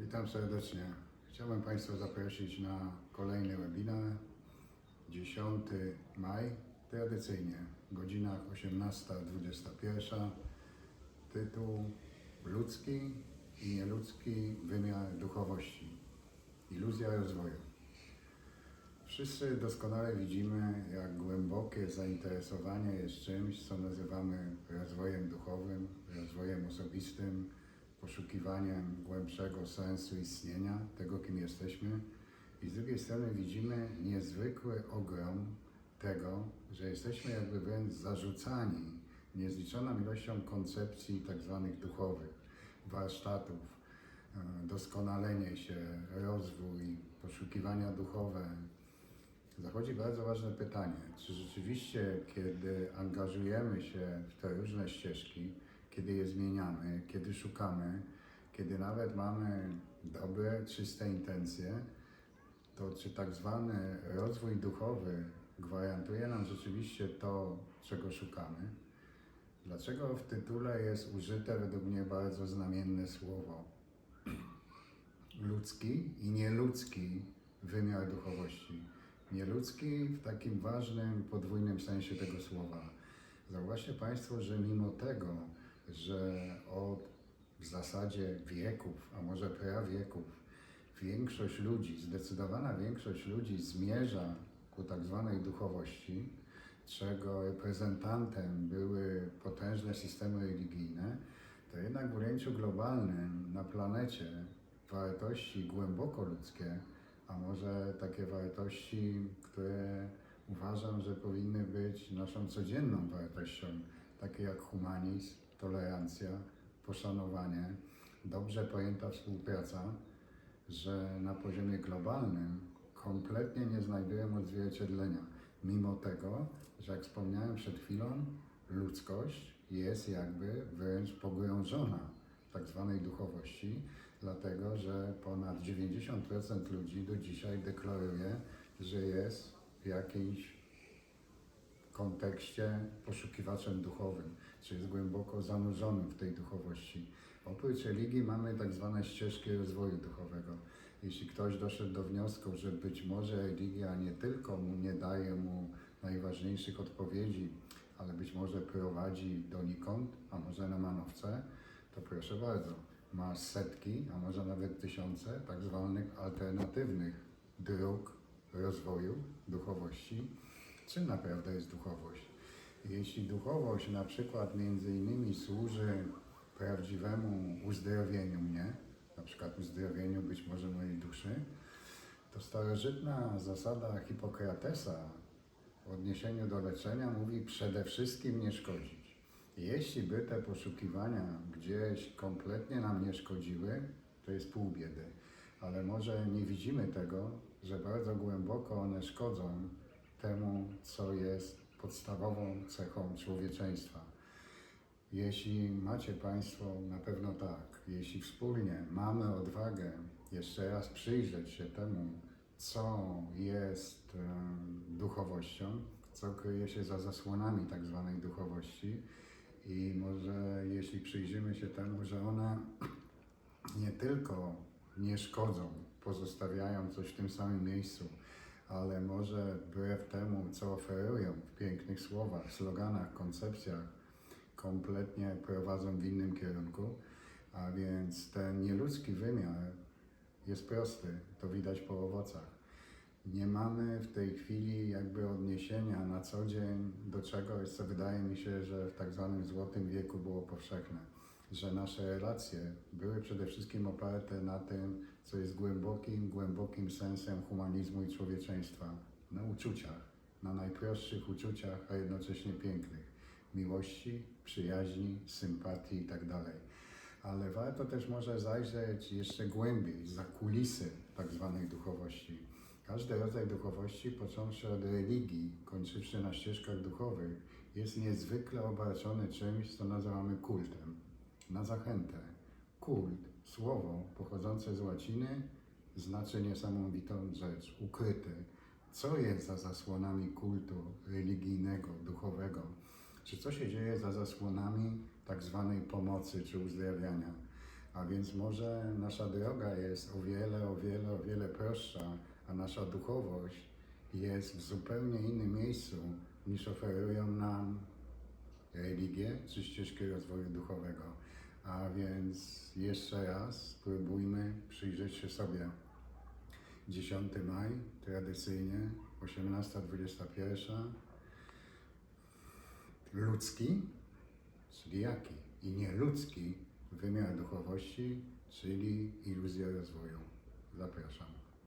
Witam serdecznie. Chciałbym Państwa zaprosić na kolejny webinar 10 maj, tradycyjnie, w godzinach 18-21. Tytuł Ludzki i nieludzki wymiar duchowości. Iluzja rozwoju. Wszyscy doskonale widzimy, jak głębokie zainteresowanie jest czymś, co nazywamy rozwojem duchowym, rozwojem osobistym, poszukiwaniem głębszego sensu istnienia, tego kim jesteśmy. I z drugiej strony widzimy niezwykły ogrom tego, że jesteśmy jakby wręcz zarzucani niezliczoną ilością koncepcji tak zwanych duchowych, warsztatów, e, doskonalenie się, rozwój, poszukiwania duchowe, Zachodzi bardzo ważne pytanie, czy rzeczywiście, kiedy angażujemy się w te różne ścieżki, kiedy je zmieniamy, kiedy szukamy, kiedy nawet mamy dobre, czyste intencje, to czy tak zwany rozwój duchowy gwarantuje nam rzeczywiście to, czego szukamy? Dlaczego w tytule jest użyte według mnie bardzo znamienne słowo ludzki i nieludzki wymiar duchowości? Nieludzki w takim ważnym, podwójnym sensie tego słowa. Zauważcie Państwo, że mimo tego, że od w zasadzie wieków, a może prawieków, większość ludzi, zdecydowana większość ludzi zmierza ku tak zwanej duchowości, czego reprezentantem były potężne systemy religijne, to jednak w ujęciu globalnym na planecie wartości głęboko ludzkie a może takie wartości, które uważam, że powinny być naszą codzienną wartością, takie jak humanizm, tolerancja, poszanowanie, dobrze pojęta współpraca, że na poziomie globalnym kompletnie nie znajdują odzwierciedlenia, mimo tego, że jak wspomniałem przed chwilą, ludzkość jest jakby wręcz pogrążona w tak zwanej duchowości, dlatego że ponad 90% ludzi do dzisiaj deklaruje, że jest w jakimś kontekście poszukiwaczem duchowym, czy jest głęboko zanurzonym w tej duchowości. Oprócz religii mamy tak zwane ścieżki rozwoju duchowego. Jeśli ktoś doszedł do wniosku, że być może religia nie tylko mu nie daje mu najważniejszych odpowiedzi, ale być może prowadzi donikąd, a może na manowce, to proszę bardzo, ma setki, a może nawet tysiące tak zwanych alternatywnych dróg rozwoju duchowości. Czym naprawdę jest duchowość? Jeśli duchowość na przykład między innymi służy prawdziwemu uzdrowieniu mnie, na przykład uzdrowieniu być może mojej duszy, to starożytna zasada Hipokratesa w odniesieniu do leczenia mówi przede wszystkim nie szkodzić. Jeśli by te poszukiwania gdzieś kompletnie nam nie szkodziły, to jest pół biedy. Ale może nie widzimy tego, że bardzo głęboko one szkodzą temu, co jest podstawową cechą człowieczeństwa. Jeśli macie Państwo, na pewno tak, jeśli wspólnie mamy odwagę jeszcze raz przyjrzeć się temu, co jest e, duchowością, co kryje się za zasłonami tak zwanej duchowości, i może jeśli przyjrzymy się temu, że one nie tylko nie szkodzą, pozostawiają coś w tym samym miejscu, ale może wbrew temu, co oferują w pięknych słowach, sloganach, koncepcjach, kompletnie prowadzą w innym kierunku. A więc ten nieludzki wymiar jest prosty, to widać po owocach nie mamy w tej chwili jakby odniesienia na co dzień do czegoś, co wydaje mi się, że w tak zwanym złotym wieku było powszechne. Że nasze relacje były przede wszystkim oparte na tym, co jest głębokim, głębokim sensem humanizmu i człowieczeństwa. Na uczuciach, na najprostszych uczuciach, a jednocześnie pięknych. Miłości, przyjaźni, sympatii itd. Tak Ale warto też może zajrzeć jeszcze głębiej, za kulisy tak zwanej duchowości każdy rodzaj duchowości, począwszy od religii, kończywszy na ścieżkach duchowych, jest niezwykle obarczony czymś, co nazywamy kultem. Na zachętę. Kult, słowo pochodzące z łaciny, znaczy niesamowitą rzecz, ukryty. Co jest za zasłonami kultu religijnego, duchowego? Czy co się dzieje za zasłonami tak zwanej pomocy czy uzdrawiania? A więc może nasza droga jest o wiele, o wiele, o wiele prostsza, a nasza duchowość jest w zupełnie innym miejscu niż oferują nam religię czy ścieżki rozwoju duchowego. A więc jeszcze raz spróbujmy przyjrzeć się sobie. 10 maj, tradycyjnie, 18-21. Ludzki, czyli jaki? I nieludzki wymiar duchowości, czyli iluzja rozwoju. Zapraszam.